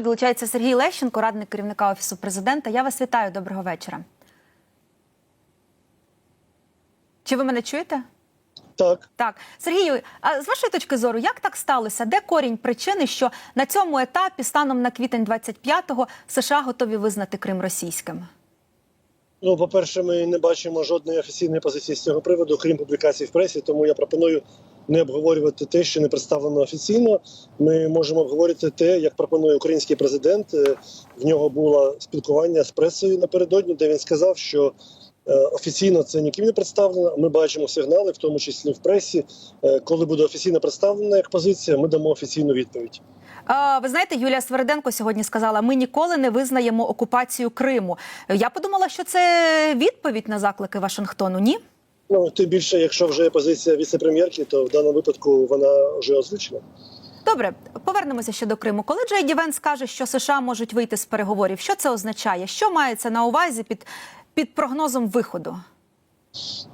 Долучається Сергій Лещенко, радник керівника офісу президента. Я вас вітаю. Доброго вечора. Чи ви мене чуєте? Так, Так, Сергію, а з вашої точки зору, як так сталося? Де корінь причини, що на цьому етапі, станом на квітень 25-го, США готові визнати Крим російським? ну по-перше, ми не бачимо жодної офіційної позиції з цього приводу, крім публікацій в пресі. Тому я пропоную не обговорювати те, що не представлено офіційно. Ми можемо обговорити те, як пропонує український президент. Е, В нього було спілкування з пресою напередодні, де він сказав, що е, офіційно це ніким не представлено. Ми бачимо сигнали, в тому числі в пресі. Е, Коли буде офіційно представлена як позиція, ми дамо офіційну відповідь. Ви знаєте, Юлія Свериденко сьогодні сказала: ми ніколи не визнаємо окупацію Криму. Я подумала, що це відповідь на заклики Вашингтону. Ні? Ну тим більше, якщо вже є позиція віце-прем'єрки, то в даному випадку вона вже озвучена. Добре, повернемося ще до Криму. Коли Джей Ді Венс каже, що США можуть вийти з переговорів, що це означає? Що мається на увазі під, під прогнозом виходу?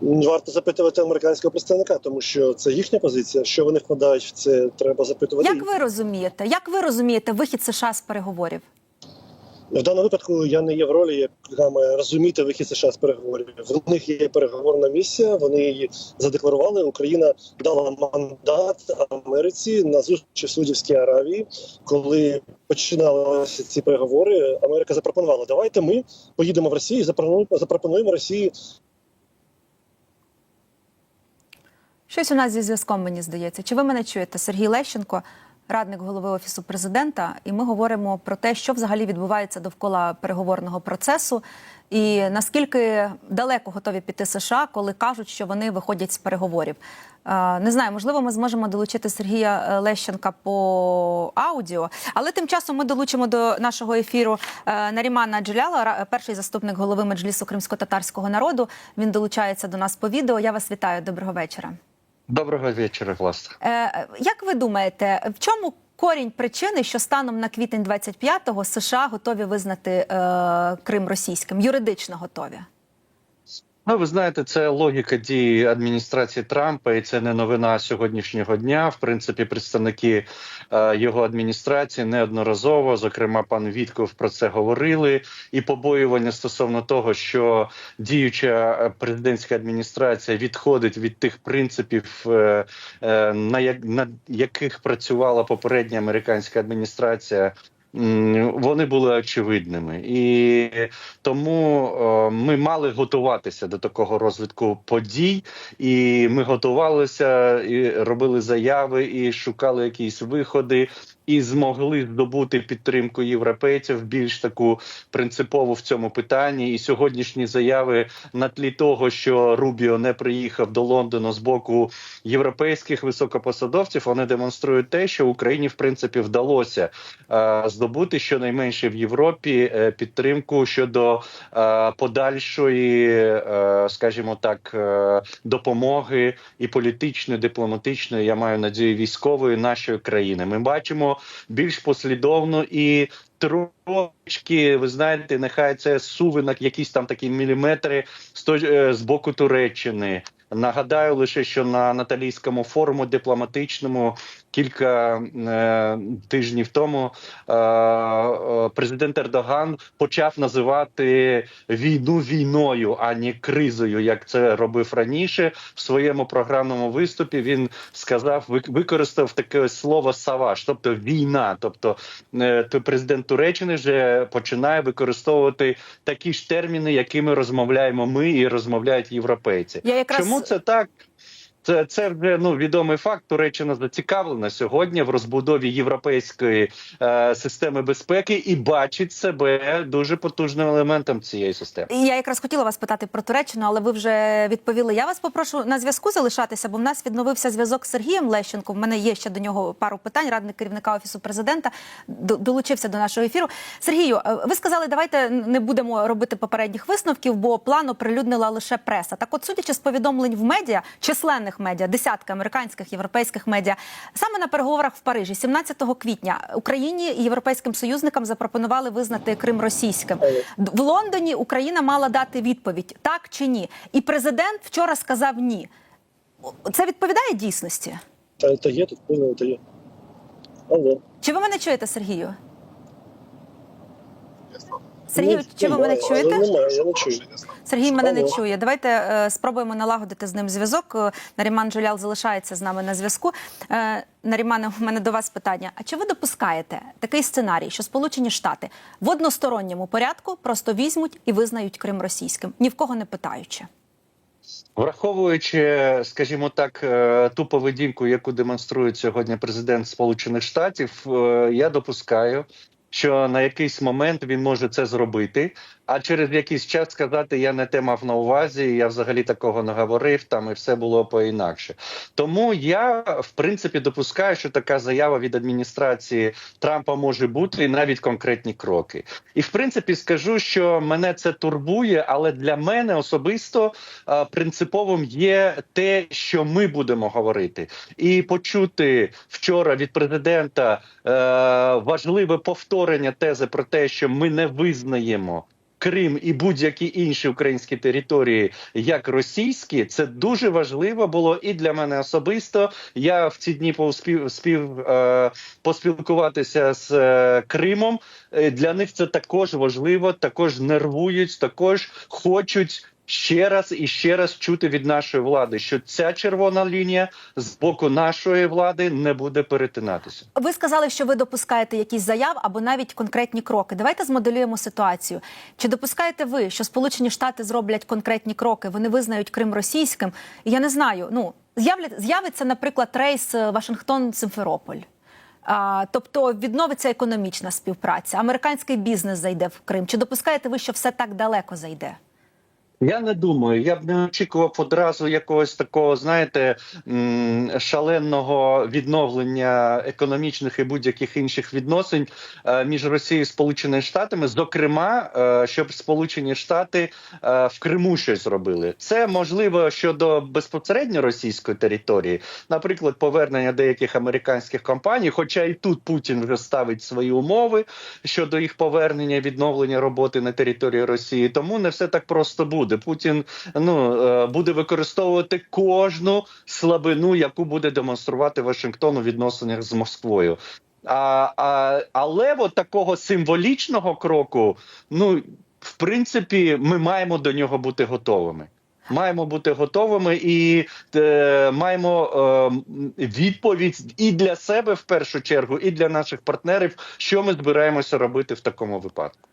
Варто запитувати американського представника, тому що це їхня позиція. Що вони вкладають в це, треба запитувати. Як ви розумієте? Як ви розумієте вихід США з переговорів? В даному випадку я не є в ролі, має розуміти вихід США з переговорів. В них є переговорна місія. Вони її задекларували. Україна дала мандат Америці на зустрічі в Саудівській Аравії. Коли починалися ці переговори, Америка запропонувала: давайте ми поїдемо в Росію, і запропонуємо Росії Щось у нас зі зв'язком, мені здається. Чи ви мене чуєте? Сергій Лещенко, радник голови офісу президента, і ми говоримо про те, що взагалі відбувається довкола переговорного процесу, і наскільки далеко готові піти США, коли кажуть, що вони виходять з переговорів. Е, Не знаю, можливо, ми зможемо долучити Сергія е, Лещенка по аудіо, але тим часом ми долучимо до нашого ефіру е, Нарімана Джеляла, перший заступник голови меджлісу кримсько-татарського народу. Він долучається до нас по відео. Я вас вітаю. Доброго вечора. Доброго вечора, власне. Е, Як ви думаєте, в чому корінь причини, що станом на квітень 25-го США готові визнати е, Крим російським? Юридично готові? Ну, ви знаєте, це логіка дії адміністрації Трампа, і це не новина сьогоднішнього дня. В принципі, представники е, його адміністрації неодноразово, зокрема, пан Вітков про це говорили. І побоювання стосовно того, що діюча е, президентська адміністрація відходить від тих принципів, е, е, на, як, на яких працювала попередня американська адміністрація. Вони були очевидними, і тому е, ми мали готуватися до такого розвитку подій, і ми готувалися, і робили заяви, і шукали якісь виходи, і змогли здобути підтримку європейців більш таку принципову в цьому питанні. І сьогоднішні заяви на тлі того, що Рубіо не приїхав до Лондону з боку європейських високопосадовців, вони демонструють те, що Україні в принципі вдалося е, здобути щонайменше в Європі е, підтримку щодо е, подальшої, е, скажімо так, е, допомоги і політичної, дипломатичної, я маю надію, військової нашої країни. Ми бачимо більш послідовно і. Трошки, ви знаєте, нехай це сувинок, якісь там такі міліметри е, з боку Туреччини. Нагадаю лише, що на Наталійському форуму дипломатичному кілька е, тижнів тому е, е, президент Ердоган почав називати війну війною, а не кризою, як це робив раніше. В своєму програмному виступі він сказав, вик- використав таке слово саваж, тобто війна. Тобто е, президент Туреччини вже починає використовувати такі ж терміни, якими розмовляємо ми і розмовляють європейці. Я якраз Чому це так? Це, це вже ну відомий факт. Туреччина зацікавлена сьогодні в розбудові європейської е, системи безпеки і бачить себе дуже потужним елементом цієї системи. Я якраз хотіла вас питати про Туреччину, але ви вже відповіли. Я вас попрошу на зв'язку залишатися, бо в нас відновився зв'язок з Сергієм Лещенком. В мене є ще до нього пару питань. Радник керівника офісу президента долучився до нашого ефіру. Сергію, е, ви сказали, давайте не будемо робити попередніх висновків, бо план оприлюднила лише преса. Так, от, судячи з повідомлень в медіа, численних медіа, десятки американських, європейських медіа, саме на переговорах в Парижі, 17 квітня, Україні і європейським союзникам запропонували визнати Крим російським. В Лондоні Україна мала дати відповідь так чи ні. І президент вчора сказав ні. Це відповідає дійсності? та, є тут, певно, є. Алло. Чи ви мене чуєте, Сергію? Сергій, Ну, чи ви мене чуєте? Сергій мене не чує. Давайте е, спробуємо налагодити з ним зв'язок. Е, Наріман Джулял залишається з нами на зв'язку. Е, Нарімане, у мене до вас питання. А чи ви допускаєте такий сценарій, що Сполучені Штати в односторонньому порядку просто візьмуть і визнають Крим російським, ні в кого не питаючи? Враховуючи, скажімо так, ту поведінку, яку демонструє сьогодні президент Сполучених Штатів, я допускаю, що на якийсь момент він може це зробити, а через якийсь час сказати я не те мав на увазі, я взагалі такого не говорив. Там і все було по-інакше. Тому я в принципі допускаю, що така заява від адміністрації Трампа може бути, і навіть конкретні кроки. І в принципі скажу, що мене це турбує, але для мене особисто принциповим є те, що ми будемо говорити, і почути вчора від президента е, важливе повторення тези про те, що ми не визнаємо. Крим і будь-які інші українські території як російські, це дуже важливо було і для мене особисто. Я в ці дні поспів спів е, поспілкуватися з е, Кримом. Е, Для них це також важливо, також нервують, також хочуть. Ще раз і ще раз чути від нашої влади, що ця червона лінія з боку нашої влади не буде перетинатися. Ви сказали, що ви допускаєте якісь заяв або навіть конкретні кроки. Давайте змоделюємо ситуацію. Чи допускаєте ви, що Сполучені Штати зроблять конкретні кроки? Вони визнають Крим російським? Я не знаю. Ну з'явля- з'явиться, наприклад, рейс е, Вашингтон-Симферополь. А, тобто відновиться економічна співпраця, американський бізнес зайде в Крим. Чи допускаєте ви, що все так далеко зайде? Я не думаю. Я б не очікував одразу якогось такого, знаєте, шаленого відновлення економічних і будь-яких інших відносин е, між Росією і Сполученими Штатами. Зокрема, е, щоб Сполучені Штати е, в Криму щось зробили. Це можливо щодо безпосередньо російської території, наприклад, повернення деяких американських компаній. Хоча і тут Путін вже ставить свої умови щодо їх повернення, відновлення роботи на території Росії. Тому не все так просто буде. Путін ну е, буде використовувати кожну слабину, яку буде демонструвати Вашингтон у відносинах з Москвою. А, а, але от такого символічного кроку, ну в принципі, ми маємо до нього бути готовими. Маємо бути готовими і е, маємо е, відповідь і для себе в першу чергу, і для наших партнерів, що ми збираємося робити в такому випадку.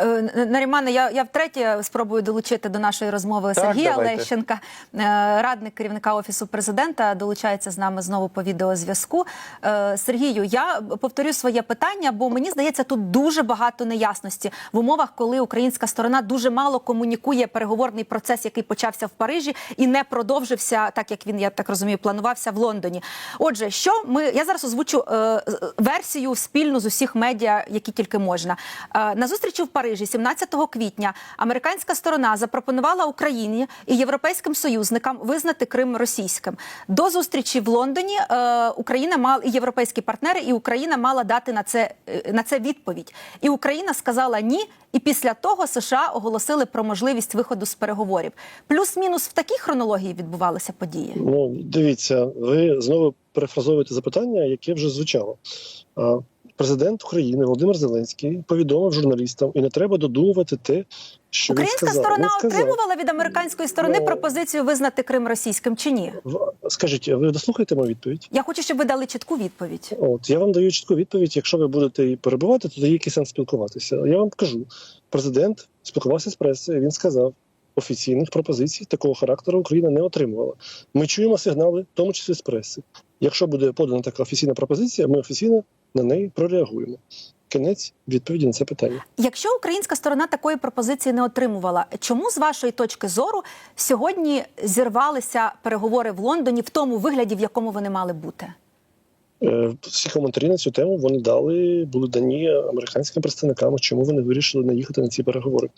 Е, Нарімане, я, я втретє спробую долучити до нашої розмови Так, Сергія давайте. Лещенка, е, радник керівника офісу президента, долучається з нами знову по відеозв'язку. Е, Сергію, я повторю своє питання, бо мені здається, тут дуже багато неясності в умовах, коли українська сторона дуже мало комунікує переговорний процес, який почався в Парижі, і не продовжився, так як він я так розумію, планувався в Лондоні. Отже, що ми я зараз озвучу версію спільну з усіх медіа, які тільки можна. На зустрічі в Парижі, 17 квітня, американська сторона запропонувала Україні і європейським союзникам визнати Крим російським. До зустрічі в Лондоні е, Україна мала і європейські партнери, і Україна мала дати на це е, на це відповідь. І Україна сказала ні. І після того США оголосили про можливість виходу з переговорів. Плюс-мінус в такій хронології відбувалися події. Ну, дивіться, ви знову перефразовуєте запитання, яке вже звучало. Президент України Володимир Зеленський повідомив журналістам, і не треба додумувати те, що Українська він сказав. сторона Він сказав, отримувала від американської сторони Ну, пропозицію визнати Крим російським чи ні? Скажіть, ви дослухаєте мою відповідь? Я хочу, щоб ви дали чітку відповідь. От я вам даю чітку відповідь. Якщо ви будете її перебувати, то є який сенс спілкуватися. Я вам кажу, президент спілкувався з пресою. Він сказав, офіційних пропозицій такого характеру Україна не отримувала. Ми чуємо сигнали, в тому числі з преси. Якщо буде подана така офіційна пропозиція, ми офіційно на неї прореагуємо. Кінець відповіді на це питання. Якщо українська сторона такої пропозиції не отримувала, чому з вашої точки зору сьогодні зірвалися переговори в Лондоні в тому вигляді, в якому вони мали бути? Е, Всі коментарі на цю тему вони дали, були дані американським представникам, чому вони вирішили не їхати на ці переговори.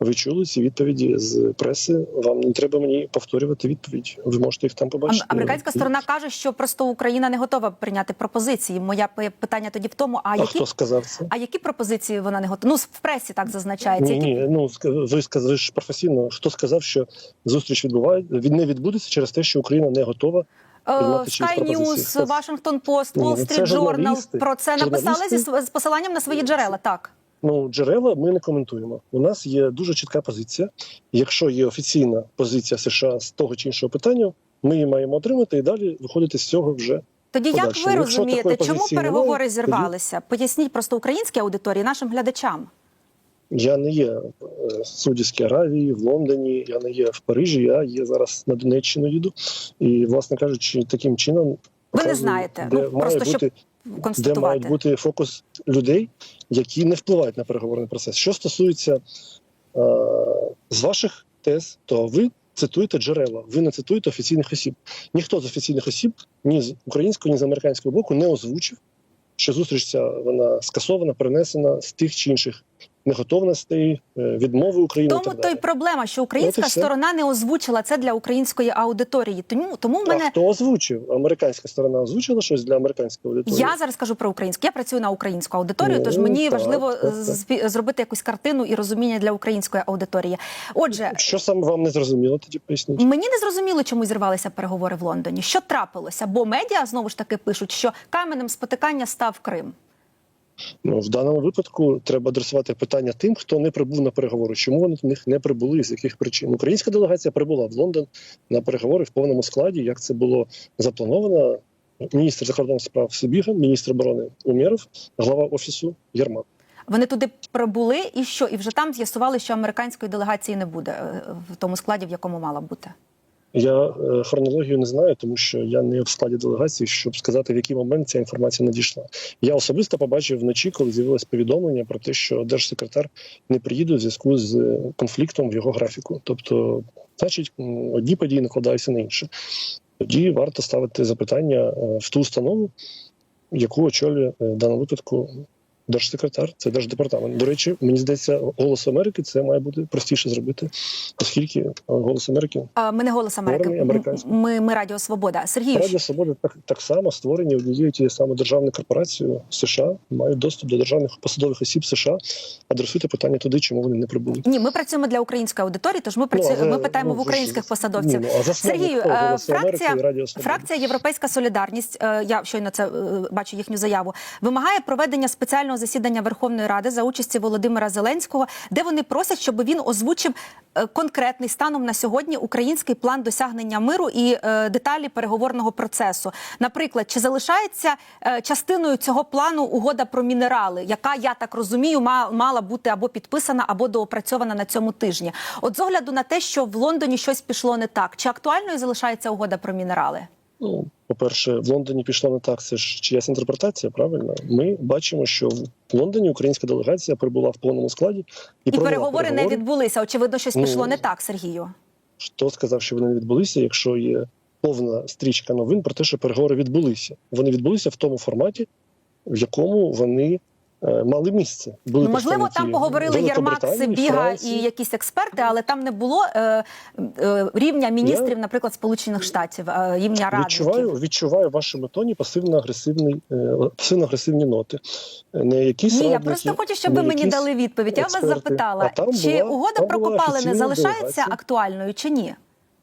Ви чули ці відповіді з преси. Вам не треба мені повторювати відповідь. Ви можете їх там Ам- побачити. Американська сторона каже, що просто Україна не готова прийняти пропозиції. Моя питання тоді в тому: а А які хто сказав це? а які пропозиції вона не готова? Ну в пресі так зазначається. Ні, Які- ні, ну ви сказали ж професійно. Хто сказав, що зустріч відбуває від не відбудеться через те, що Україна не готова Sky пропозиції. News? Washington Post, Wall ну, Street Journal про це написали зі з посиланням на свої джерела. Так. Ну, джерела ми не коментуємо. У нас є дуже чітка позиція. Якщо є офіційна позиція США з того чи іншого питання, ми її маємо отримати і далі виходити з цього вже. Тоді як ви Якщо розумієте, чому переговори немає, зірвалися? Поясніть просто українській аудиторії, нашим глядачам. Я не є е, в Саудівській Аравії, в Лондоні, я не є в Парижі, я є зараз на Донеччину їду. І, власне кажучи, таким чином Ви не знаєте, де ну, має просто щоб де мають бути фокус людей, які не впливають на переговорний процес. Що стосується е, з ваших тез, то ви цитуєте джерела, ви не цитуєте офіційних осіб. Ніхто з офіційних осіб ні з українського, ні з американського боку не озвучив, що зустріч ця вона скасована, перенесена з тих чи інших неготовностей, е, відмови України. Тому то й проблема, що українська От сторона не озвучила це для української аудиторії. Тому тому А мене хто озвучив? Американська сторона озвучила щось для американської аудиторії? я зараз кажу про українську. Я працюю на українську аудиторію, Ну, тож мені так, важливо так, так. зробити якусь картину і розуміння для української аудиторії. Отже, Що саме вам не зрозуміло? Тоді поясніть. Мені не зрозуміло, чому зірвалися переговори в Лондоні. Що трапилося? Бо медіа знову ж таки пишуть, що каменем спотикання став Крим. Ну, в даному випадку треба адресувати питання тим, хто не прибув на переговори. Чому вони до них не прибули? З яких причин? Українська делегація прибула в Лондон на переговори в повному складі. Як це було заплановано? Міністр закордонних справ Сибіга, міністр оборони Умєров, глава офісу Єрмак. Вони туди прибули, і що? І вже там з'ясували, що американської делегації не буде е, в тому складі, в якому мала бути. Я е, хронологію не знаю, тому що я не в складі делегації, щоб сказати, в який момент ця інформація надійшла. Я особисто побачив вночі, коли з'явилось повідомлення про те, що держсекретар не приїде у зв'язку з е, конфліктом в його графіку. Тобто, значить, одні події накладаються на інші. Тоді варто ставити запитання е, в ту установу, яку очолює в даному випадку держсекретар, це держдепартамент. До речі, мені здається, голос Америки це має бути простіше зробити, оскільки е, голос Америки А, Ми не голос Америки. Ми, ми Радіо Свобода. Сергій, Радіо Свобода так, так само створені однією тією самою державною корпорацією США, мають доступ до державних посадових осіб США. Адресуйте питання туди, чому вони не прибули. ні, ми працюємо для української аудиторії, тож ми працюємо. але, ми питаємо ну, в українських посадовців. Ні, ну, Сергію, е, фракція- Америки» Радіо Свобода. Фракція Європейська Солідарність, е, я щойно це бачу їхню заяву, вимагає проведення спеціального засідання Верховної Ради за участі Володимира Зеленського, де вони просять, щоб він озвучив е, конкретний станом на сьогодні український план досягнення миру і е, деталі переговорного процесу. Наприклад, чи залишається е, частиною цього плану угода про мінерали, яка я так розумію, ма- мала бути або підписана, або доопрацьована на цьому тижні. От з огляду на те, що в Лондоні щось пішло не так, чи актуальною залишається угода про мінерали? Ну, по-перше, в Лондоні пішло не так. Це ж чиясь інтерпретація. Правильно, ми бачимо, що в Лондоні українська делегація прибула в повному складі і, І переговори не відбулися. Очевидно, щось Ну, пішло не так, Сергію. Хто сказав, що вони не відбулися, якщо є повна стрічка новин про те, що переговори відбулися. Вони відбулися в тому форматі, в якому вони мали місце. Були Ну, можливо, там поговорили Єрмак, Великобританії, Сибіга Франції. і якісь експерти, але там не було е, е, рівня міністрів, наприклад, Сполучених Штатів, е, рівня радників. Відчуваю, відчуваю в вашому тоні пасивно-агресивний, е, пасивно-агресивні ноти. Е, Не якісь Ні, я просто хочу, щоб ви мені дали відповідь. Я вас запитала, чи була- угода про копалини залишається делегація. актуальною чи ні?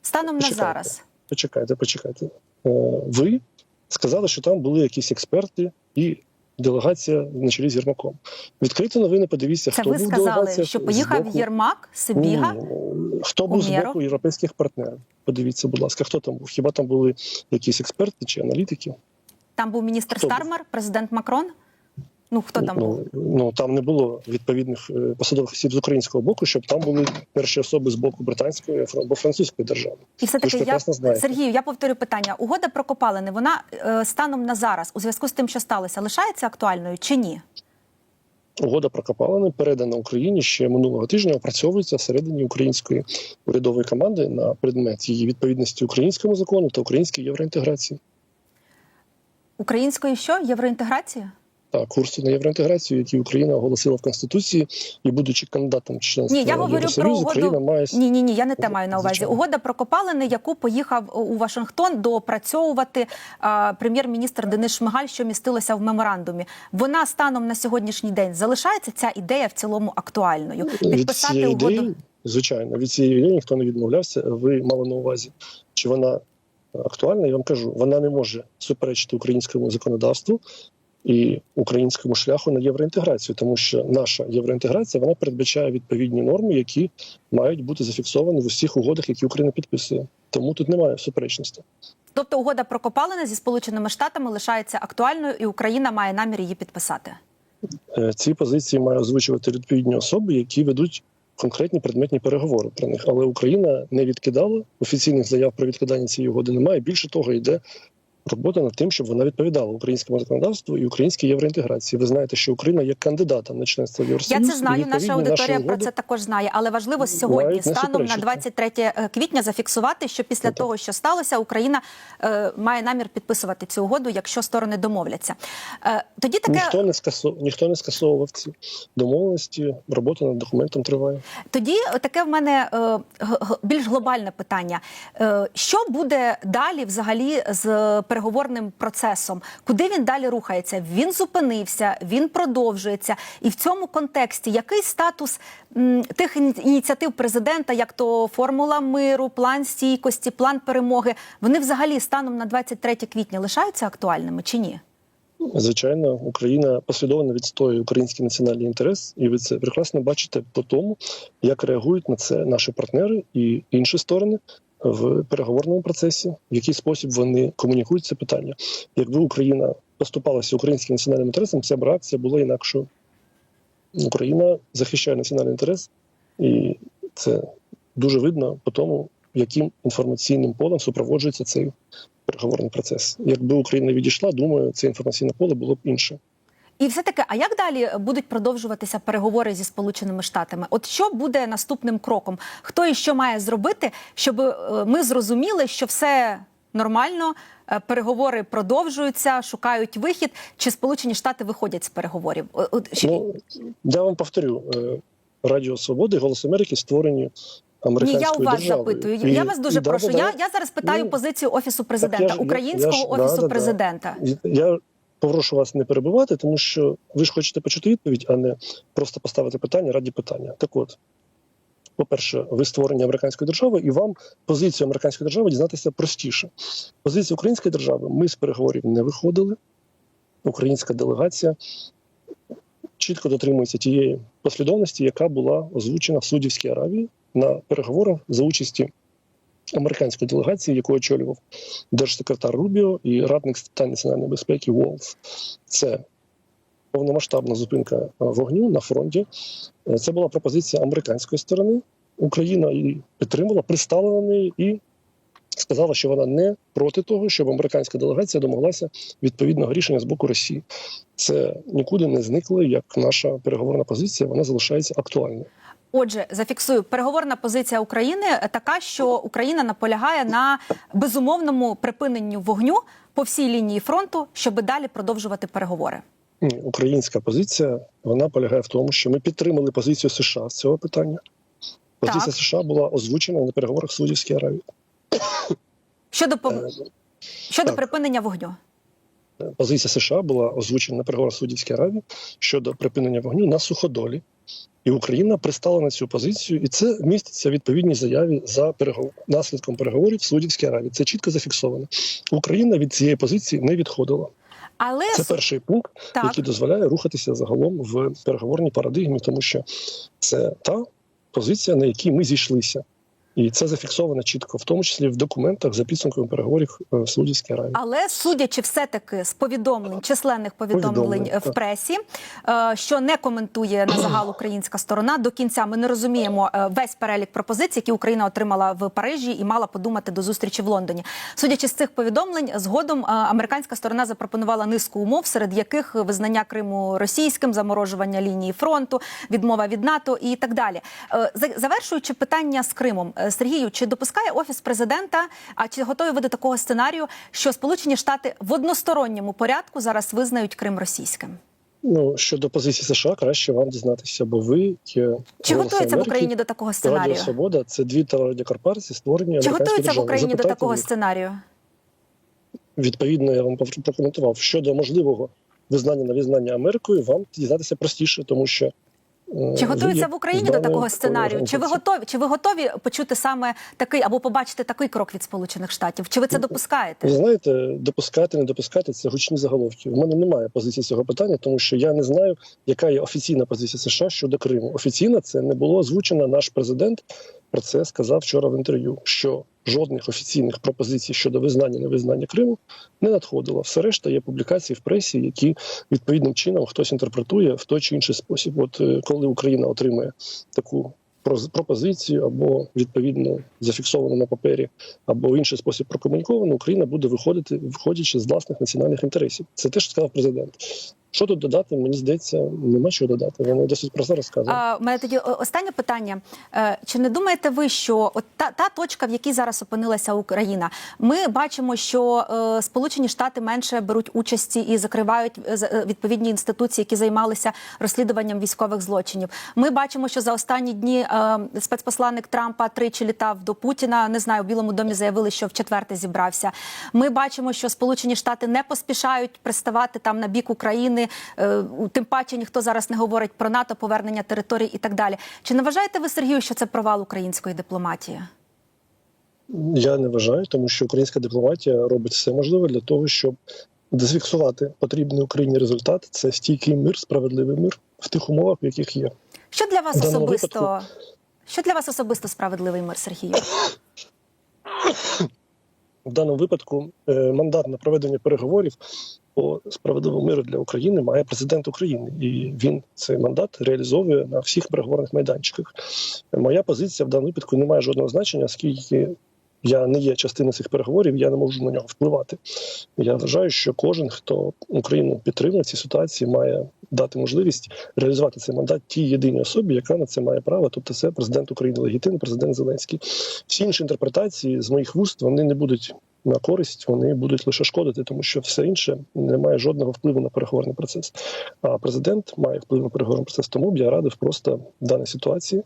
Станом на зараз. Почекайте, почекайте. Е, Ви сказали, що там були якісь експерти і делегація на чолі з Єрмаком. Відкрити новини, подивіться, Це хто ви був сказали, делегація що поїхав боку- Єрмак, Сибіга. Хто був з боку європейських партнерів? Подивіться, будь ласка, хто там був? Хіба там були якісь експерти чи аналітики? Там був міністр Хто був? Президент Макрон. Ну хто там був? ну, ну там не було відповідних е, посадових осіб з українського боку, щоб там були перші особи з боку британської або французької держави. І все таки я. Сергію, я повторю питання. Угода про копалини, вона е, станом на зараз, у зв'язку з тим, що сталося, лишається актуальною чи ні? Угода про копалини передана Україні ще минулого тижня. Опрацьовується всередині української урядової команди на предмет її відповідності українському закону та українській євроінтеграції. Української що? Євроінтеграція? Та курси на євроінтеграцію, які Україна оголосила в конституції, і будучи кандидатом членства Ні, я говорю про Євросоюзу, Україна має Ні, ні, ні, я не те маю на увазі. Звичайно. Угода про копалини, яку поїхав у Вашингтон доопрацьовувати а, прем'єр-міністр Денис Шмигаль, що містилося в меморандумі. Вона станом на сьогоднішній день залишається ця ідея в цілому актуальною. Підписати цієї угоду. ідеї, звичайно, від цієї ідеї ніхто не відмовлявся. Ви мали на увазі, чи вона актуальна? Я вам кажу, вона не може суперечити українському законодавству. І українському шляху на євроінтеграцію, тому що наша євроінтеграція вона передбачає відповідні норми, які мають бути зафіксовані в усіх угодах, які Україна підписує. Тому тут немає суперечності. Тобто угода про копалини зі сполученими штатами лишається актуальною, і Україна має намір її підписати. Е, Ці позиції мають озвучувати відповідні особи, які ведуть конкретні предметні переговори про них. Але Україна не відкидала офіційних заяв про відкидання цієї угоди. Немає більше того, йде робота над тим, щоб вона відповідала українському законодавству і українській євроінтеграції. Ви знаєте, що Україна є кандидатом на членство в Я це знаю. Наша аудиторія про це також знає. Але важливо сьогодні, станом на суперечити. 23 квітня, зафіксувати, що після Ну, того, що сталося, Україна е, має намір підписувати цю угоду, якщо сторони домовляться. Е, тоді таке Ніхто не скасов... ніхто не скасовував ці домовленості. Робота над документом триває. Тоді таке в мене е, більш глобальне питання: Е, що буде далі, взагалі, з переговорним процесом? Куди він далі рухається? Він зупинився, він продовжується. І в цьому контексті який статус м, тих ініціатив президента, як то формула миру, план стійкості, план перемоги, вони взагалі станом на 23 квітня лишаються актуальними чи ні? Звичайно, Україна послідовно відстоює український національний інтерес, і ви це прекрасно бачите по тому, як реагують на це наші партнери і інші сторони в переговорному процесі, в який спосіб вони комунікують це питання. Якби Україна поступалася українським національним інтересом, ця б реакція була інакшою. Україна захищає національний інтерес, і це дуже видно по тому, яким інформаційним полем супроводжується цей переговорний процес. Якби Україна відійшла, думаю, це інформаційне поле було б інше. І все таки, а як далі будуть продовжуватися переговори зі Сполученими Штатами? От що буде наступним кроком? Хто і що має зробити, щоб е, ми зрозуміли, що все нормально, е, переговори продовжуються, шукають вихід, чи Сполучені Штати виходять з переговорів? Ну я вам повторю: е, Радіо Свободи, Голос Америки створені Ні, я у вас державою. запитую. І- я вас дуже і прошу. да, Я, да. я зараз питаю Ну, позицію офісу президента, ж- я- українського я ж- да, офісу да, да. президента. Я попрошу вас не перебивати, тому що ви ж хочете почути відповідь, а не просто поставити питання раді питання. Так от, по-перше, ви створені американською державою, і вам позицію американської держави дізнатися простіше. Позиція української держави ми з переговорів не виходили. Українська делегація чітко дотримується тієї послідовності, яка була озвучена в Судівській Аравії на переговорах за участі американської делегації, яку очолював держсекретар Рубіо і радник з питань національної безпеки Уолс. Це повномасштабна зупинка е, вогню на фронті. Е, Це була пропозиція американської сторони. Україна її підтримала, пристала на неї і сказала, що вона не проти того, щоб американська делегація домоглася відповідного рішення з боку Росії. Це нікуди не зникло, як наша переговорна позиція, вона залишається актуальною. Отже, зафіксую переговорна позиція України така, що Україна наполягає на безумовному припиненню вогню по всій лінії фронту, щоб далі продовжувати переговори. Українська позиція вона полягає в тому, що ми підтримали позицію США з цього питання. Позиція Так. США була озвучена на переговорах в Саудівській Аравії. Щодо по- Е, щодо так. припинення вогню. Позиція США була озвучена на переговорах в Саудівській Аравії щодо припинення вогню на суходолі. І Україна пристала на цю позицію, і це міститься в відповідній заяві за переговор наслідком переговорів в Саудівській Аравії. Це чітко зафіксовано. Україна від цієї позиції не відходила. Але Це перший пункт, так. який дозволяє рухатися загалом в переговорній парадигмі, тому що це та позиція, на якій ми зійшлися. І це зафіксовано чітко, в тому числі в документах за підсумками переговорів е, в Саудівській Аравії. Але судячи все-таки з повідомлень, численних повідомлень Повідомлень, в пресі, е, що не коментує на загал українська сторона, до кінця ми не розуміємо е, весь перелік пропозицій, які Україна отримала в Парижі і мала подумати до зустрічі в Лондоні. Судячи з цих повідомлень, згодом американська сторона запропонувала низку умов, серед яких визнання Криму російським, заморожування лінії фронту, відмова від НАТО і так далі. Завершуючи питання з Кримом, Сергію, чи допускає офіс президента, а чи готові ви до такого сценарію, що Сполучені Штати в односторонньому порядку зараз визнають Крим російським? Ну щодо позиції США, краще вам дізнатися, бо ви є Чи «Голосом готується в Україні до такого Радіо сценарію? Свобода це дві телерадіокорпорації, створені Чи готується в. Україні до такого них. сценарію? відповідно, я вам прокоментував щодо можливого визнання на визнання Америкою, вам дізнатися простіше, тому що е, Чи готується в Україні до такого сценарію? Чи ви готові? Чи ви готові почути саме такий або побачити такий крок від Сполучених Штатів? Чи ви це допускаєте? Ви знаєте, допускати, не допускати це гучні заголовки. У мене немає позиції з цього питання, тому що я не знаю, яка є офіційна позиція США щодо Криму. Офіційно це не було озвучено. Наш президент про це сказав вчора в інтерв'ю. Що жодних офіційних пропозицій щодо визнання невизнання Криму не надходило. Все решта є публікації в пресі, які відповідним чином хтось інтерпретує в той чи інший спосіб. От е, коли Україна отримає таку пропозицію або відповідно зафіксовану на папері, або в інший спосіб прокомуніковано, Україна буде виходити, виходячи з власних національних інтересів. Це те, що сказав президент. Що тут додати? Мені здається, нема чого додати. Вони досить про це розказують. У мене тоді останнє питання. Е, Чи не думаєте ви, що от та, та точка, в якій зараз опинилася Україна, ми бачимо, що е, Сполучені Штати менше беруть участі і закривають е, відповідні інституції, які займалися розслідуванням військових злочинів. Ми бачимо, що за останні дні спецпосланник Трампа тричі літав до Путіна. Не знаю, в Білому домі заявили, що в четверте зібрався. Ми бачимо, що Сполучені Штати не поспішають приставати там на бік України. Е, у- Тим паче ніхто зараз не говорить про НАТО, повернення територій і так далі. Чи не вважаєте ви, Сергію, що це провал української дипломатії? Я не вважаю, тому що українська дипломатія робить все можливе для того, щоб зафіксувати потрібний Україні результат. Це стійкий мир, справедливий мир в тих умовах, в яких є. Що для вас особисто? випадку- Що для вас особисто справедливий мир, Сергію? В даному випадку е, мандат на проведення переговорів по справедливому миру для України має президент України, і він цей мандат реалізовує на всіх переговорних майданчиках. Моя позиція в даному випадку не має жодного значення, оскільки я не є частиною цих переговорів, я не можу на нього впливати. Я вважаю, що кожен, хто Україну підтримує в цій ситуації, має дати можливість реалізувати цей мандат тій єдиній особі, яка на це має право. Тобто, це президент України, легітимний президент Зеленський. Всі інші інтерпретації з моїх вуст вони не будуть на користь, вони будуть лише шкодити, тому що все інше не має жодного впливу на переговорний процес. А президент має вплив на переговорний процес. Тому б я радив просто в даній ситуації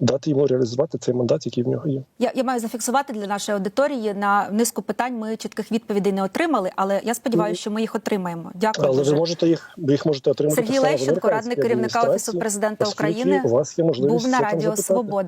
дати йому реалізувати цей мандат, який в нього є. Я, я маю зафіксувати для нашої аудиторії на низку питань. Ми чітких відповідей не отримали, але я сподіваюся, що ми їх отримаємо. Дякую. Але дуже. ви можете їх, ви їх можете отримати Сергій Лещенко, радник керівника Офісу президента України, у вас є можливість був на Радіо. Свобода.